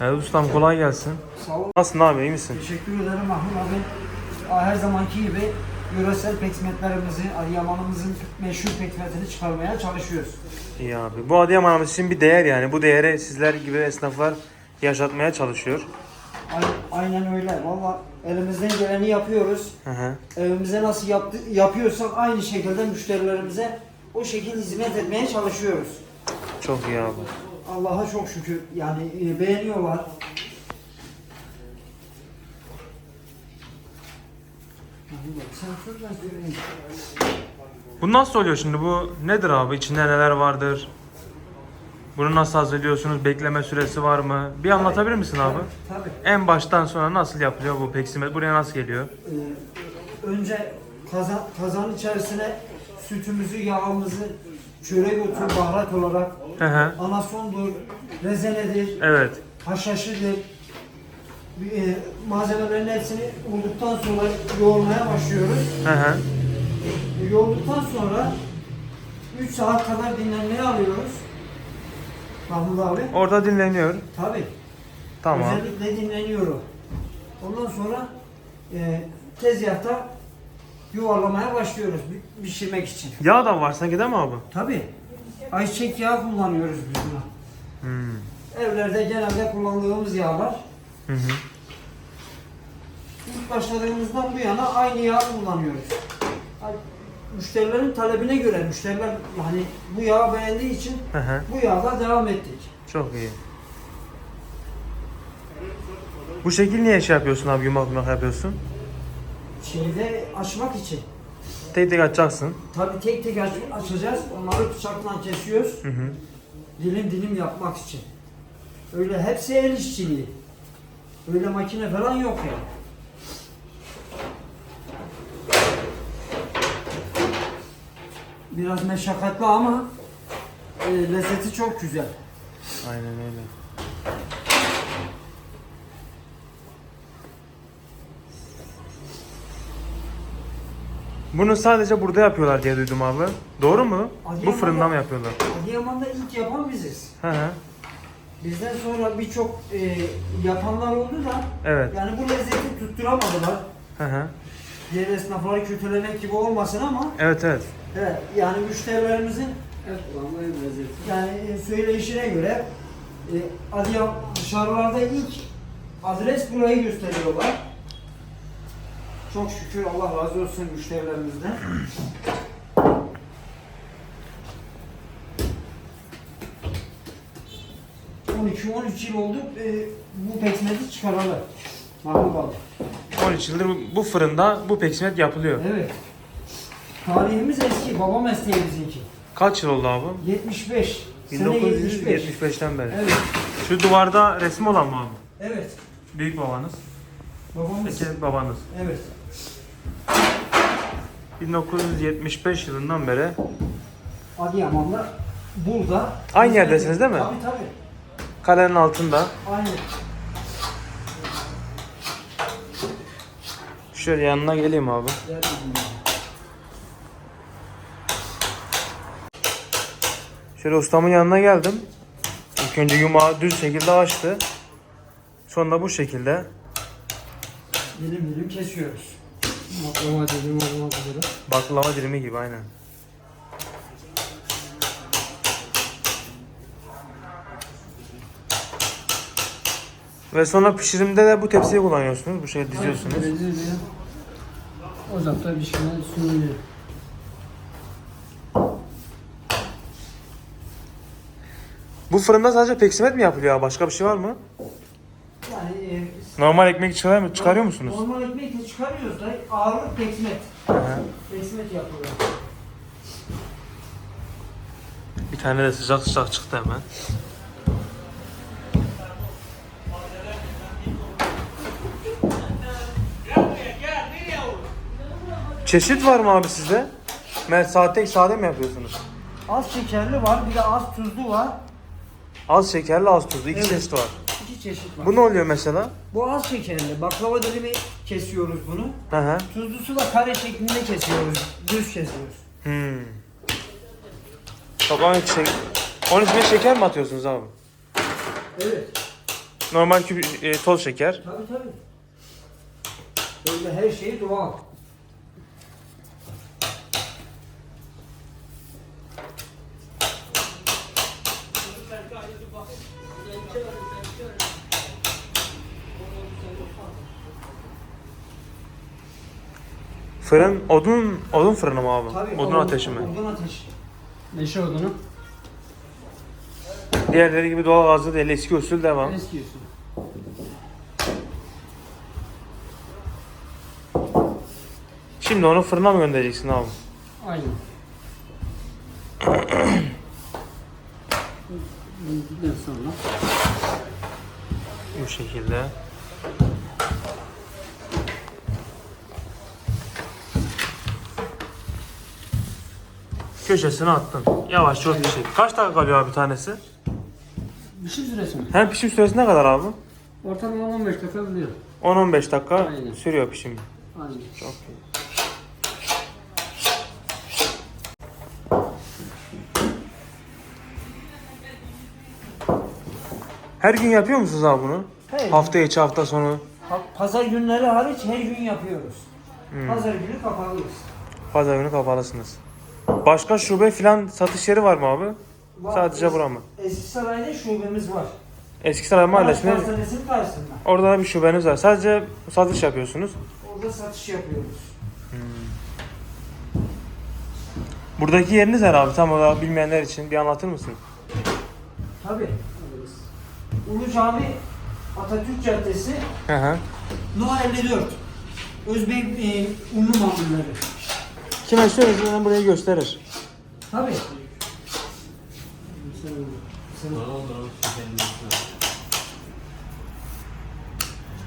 Evet ustam kolay gelsin. Sağ ol. Nasılsın abi iyi misin? Teşekkür ederim Mahmut abi. Her zamanki gibi yöresel peksmetlerimizi, Adıyaman'ımızın meşhur peksmetini çıkarmaya çalışıyoruz. İyi abi. Bu Adıyaman'ımız için bir değer yani. Bu değeri sizler gibi esnaflar yaşatmaya çalışıyor. Ay- Aynen öyle. Valla elimizden geleni yapıyoruz. Hı hı. Evimize nasıl yaptı, yapıyorsak aynı şekilde müşterilerimize o şekilde hizmet etmeye çalışıyoruz. Çok iyi abi. Allah'a çok şükür. Yani e, beğeniyorlar. Bu nasıl oluyor şimdi? Bu nedir abi? İçinde neler vardır? Bunu nasıl hazırlıyorsunuz? Bekleme süresi var mı? Bir anlatabilir misin abi? Tabii. En baştan sonra nasıl yapılıyor bu peksimet? Buraya nasıl geliyor? Ee, önce kazan, kazan içerisine sütümüzü, yağımızı, çörek otu, baharat olarak Hı hı. anasondur, rezenedir, Evet. haşhaşıdır. Ee, malzemelerin hepsini olduktan sonra yoğurmaya başlıyoruz. Hı hı. Yoğurduktan sonra 3 saat kadar dinlenmeye alıyoruz. Mahmut abi. Orada dinleniyor. Tabii. Tamam. Özellikle dinleniyor o. Ondan sonra e, tezgahta yuvarlamaya başlıyoruz pi- pişirmek için. Yağ da var sanki değil mi abi? Tabii. Ayçiçek yağı kullanıyoruz biz buna. Hmm. Evlerde genelde kullandığımız yağlar. Hı hı. İlk başladığımızdan bu yana aynı yağı kullanıyoruz. Müşterilerin talebine göre müşteriler yani bu yağı beğendiği için Hı hı. bu yağda devam ettik. Çok iyi. Bu şekil niye şey yapıyorsun abi yumak yumak yapıyorsun? Şeyde açmak için. Tek tek açacaksın. Tabii tek tek aç- açacağız. Onları bıçakla kesiyoruz. Hı hı. dilim dilim yapmak için. Öyle hepsi el işçiliği. Öyle makine falan yok yani. Biraz meşakkatli ama e, lezzeti çok güzel. Aynen öyle. Bunu sadece burada yapıyorlar diye duydum abi. Doğru mu? Bu fırında mı yapıyorlar? Adıyaman'da ilk yapan biziz. Hı hı. Bizden sonra birçok e, yapanlar oldu da Evet. yani bu lezzeti tutturamadılar. Hı hı. Diğer esnafları kötülemek gibi olmasın ama Evet evet. Evet, yani müşterilerimizin yani e, söyleyişine göre e, Adıyaman dışarılarda ilk adres burayı gösteriyorlar. Çok şükür Allah razı olsun müşterilerimizden. ...12-13 yıl oldu e, bu pekmezi çıkaralı. Mahmut abi. 13 yıldır bu- bu fırında bu peksimet yapılıyor. Evet. Tarihimiz eski, baba mesleği bizimki. Kaç yıl oldu abi? 75. Sene 75. 1975'ten beri. Evet. Şu duvarda resim olan mı abi? Evet. Büyük babanız. Babamız. Peki babanız. Evet. 1975 yılından beri Adıyaman'da burada. Aynı yerdesiniz değil mi? Tabii tabii. kalenin altında. Aynı. Şöyle yanına geleyim abi. Gel Şöyle ustamın yanına geldim. İlk önce yumağı düz şekilde açtı. Sonra bu şekilde. Dilim dilim kesiyoruz. Baklava dedim olmak üzere. Baklava dilimi gibi aynen. Ve sonra pişirimde de bu tepsiyi kullanıyorsunuz. Bu şekilde diziyorsunuz. Ocakta pişirme sunuluyor. Bu fırında sadece peksimet mi yapılıyor? Başka bir şey var mı? Normal ekmek çıkarıyor, mu- çıkarıyor musunuz? Normal ekmek de çıkarıyoruz da ağırlık hı. Peksmet yapılıyor. Bir tane de sıcak sıcak çıktı hemen. Çeşit var mı abi sizde? Ben sade sade mi yapıyorsunuz? Az şekerli var, bir de az tuzlu var. Az şekerli az tuzlu iki Evet. çeşit var. İki çeşit var. Bu ne oluyor mesela? Bu az şekerli. Baklava dilimi kesiyoruz bunu. Hı hı. Tuzlusu da kare şeklinde kesiyoruz. Düz kesiyoruz. Hmm. Bak 12 şeker. 12 şeker mi atıyorsunuz abi? Evet. normal küp, e, toz şeker. Tabii tabii. Böyle her şey doğal. Fırın odun odun fırını mı abi? Tabii. odun ateşi mi? Odun ateşi. Meşe odunu. Diğerleri gibi doğal gazlı değil eski usul devam. Eski usul. Şimdi onu fırına mı göndereceksin abi? Aynen. Bundan sonra Bu şekilde. Köşesine attın. Yavaş çok bir şey. Kaç dakika kalıyor abi tanesi? pişim süresi mi? Hem pişim süresi ne kadar abi? Ortalama 15 dakika buluyor. 10-15 dakika Aynen. sürüyor pişimi. Aynen. Çok iyi. Her gün yapıyor musunuz abi bunu? Her Hafta içi hafta sonu. Pa- Pazar günleri hariç her gün yapıyoruz. Hmm. Pazar günü kapalıyız. Pazar günü kapalısınız. Başka şube filan satış yeri var mı abi? Var. Sadece bura mı? Eskisaray'da şubemiz var. Eskisaray Mahallesi'nde Ağaç Pastanesi'nin karşısında. orada da bir şubeniz var. Sadece satış yapıyorsunuz. Orada satış yapıyoruz. Buradaki yeriniz ne abi? Tam olarak bilmeyenler için bir anlatır mısın? Tabii. Ulu Cami Atatürk Caddesi Hı hı. No 54. Özbek e, unlu mamulleri. Kime söylesen burayı gösterir. Tabii.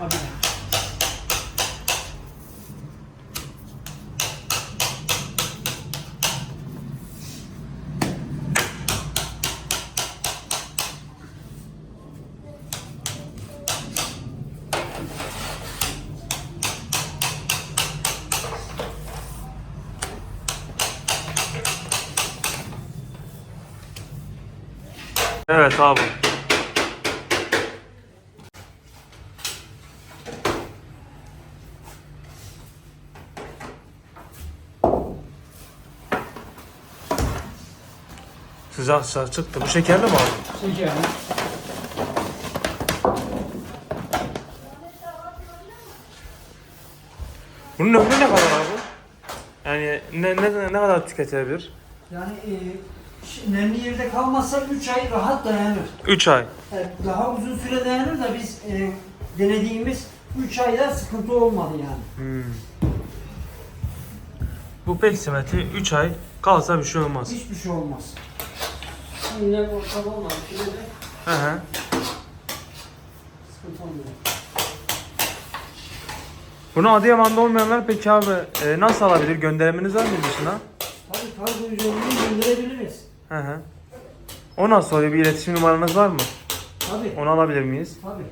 Abi. Evet abi. Sıcak sıcak çıktı. Bu şekerli mi abi? Şeker. Bunun ömrü ne kadar abi? Yani ne, ne, ne kadar tüketilebilir? Yani e, nemli yerde kalmazsa 3 ay rahat dayanır. 3 ay. Evet, daha uzun süre dayanır da biz e, denediğimiz 3 ayda sıkıntı olmadı yani. Hmm. Bu peksimeti 3 ay kalsa bir şey olmaz. Hiçbir şey olmaz. Yine ortalama olmadı. Şimdi de Hı hı. sıkıntı olmuyor. Bunu Adıyaman'da olmayanlar peki abi e, nasıl alabilir? Gönderiminiz var mı dışına? Tabii kargo üzerinden gönderebiliriz. Hı hı. O nasıl oluyor? Bir iletişim numaranız var mı? Tabii. Onu alabilir miyiz? Tabii.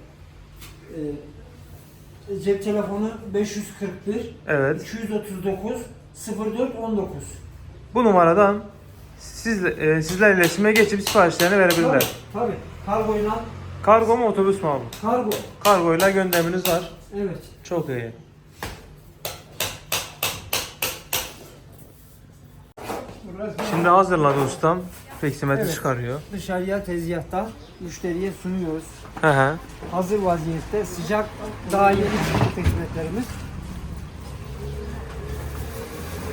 Ee, cep telefonu 541 Evet. 239 04 19. Bu numaradan sizle, e, sizler iletişime geçip siparişlerini Tabii, verebilirler. tabii. Kargoyla Kargo mu otobüs mü abi? kargo. Kargoyla gönderiminiz var. Evet. Çok iyi. Şimdi hazırladı ustam. Peksimeti Evet. çıkarıyor. dışarıya tezgahta müşteriye sunuyoruz. Hı hı. Hazır vaziyette sıcak daha yeni çıktı hizmetlerimiz.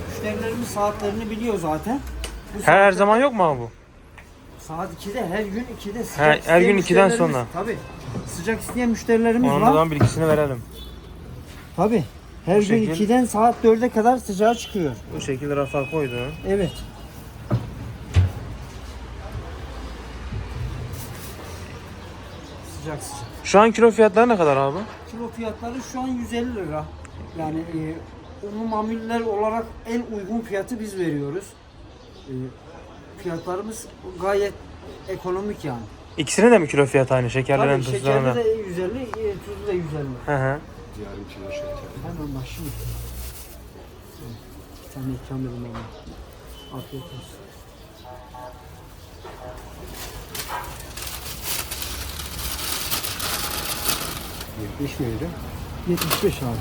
Müşterilerimiz saatlerini biliyor zaten. Bu Her, her zaman yok mu abi bu? Saat 2'de her gün 2'de sıcak Her- her isteyen gün 2'den müşterilerimiz- sonra. Tabii. Sıcak isteyen müşterilerimiz Onun var. da bilgisini verelim. Tabii. Her Bu gün şekil- 2'den saat 4'e kadar sıcağı çıkıyor. Bu şekilde rafa koydu. Evet. Sıcak sıcak. Şu an kilo fiyatları ne kadar abi? Kilo fiyatları şu an 150 lira. Yani e, unlu mamuller olarak en uygun fiyatı biz veriyoruz. E, fiyatlarımız gayet ekonomik yani. İkisinin de mi kilo fiyatı aynı? Şekerlerin Tabii tuzlarına. şekerli de 150, e, tuzlu da 150. Hı hı. Hemen bak şimdi. Bir tane ikram edin bana. Afiyet olsun. İş neydi? 75 abi.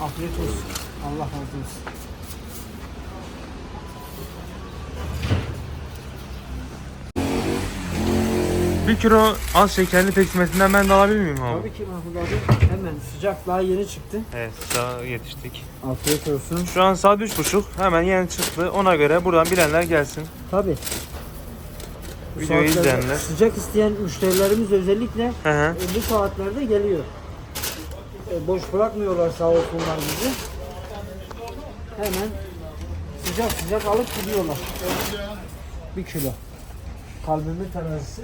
Afiyet olsun. Allah razı olsun. Bir kilo az şekerli pekmesinden ben de alabilir miyim abi? Tabii ki Mahmut abi. Hemen sıcak daha yeni çıktı. Evet daha yetiştik. Afiyet olsun. Şu an saat üç buçuk. Hemen yeni çıktı. Ona göre buradan bilenler gelsin. Tabii. Bu Videoyu saatlerde izleyenler. Sıcak isteyen müşterilerimiz özellikle Hı hı. e, bu saatlerde geliyor. E, boş bırakmıyorlar sağ olsunlar bizi. Hemen sıcak sıcak alıp gidiyorlar. Bir kilo. Kalbimin terazisi.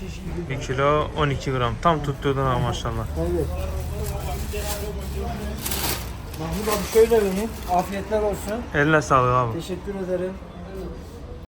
Şiş gibi. Bir kilo 12 gram. Tam tuttuğundan ama maşallah. Evet. Mahmut abi şöyle vereyim. Afiyetler olsun. Eline sağlık abi. Teşekkür ederim.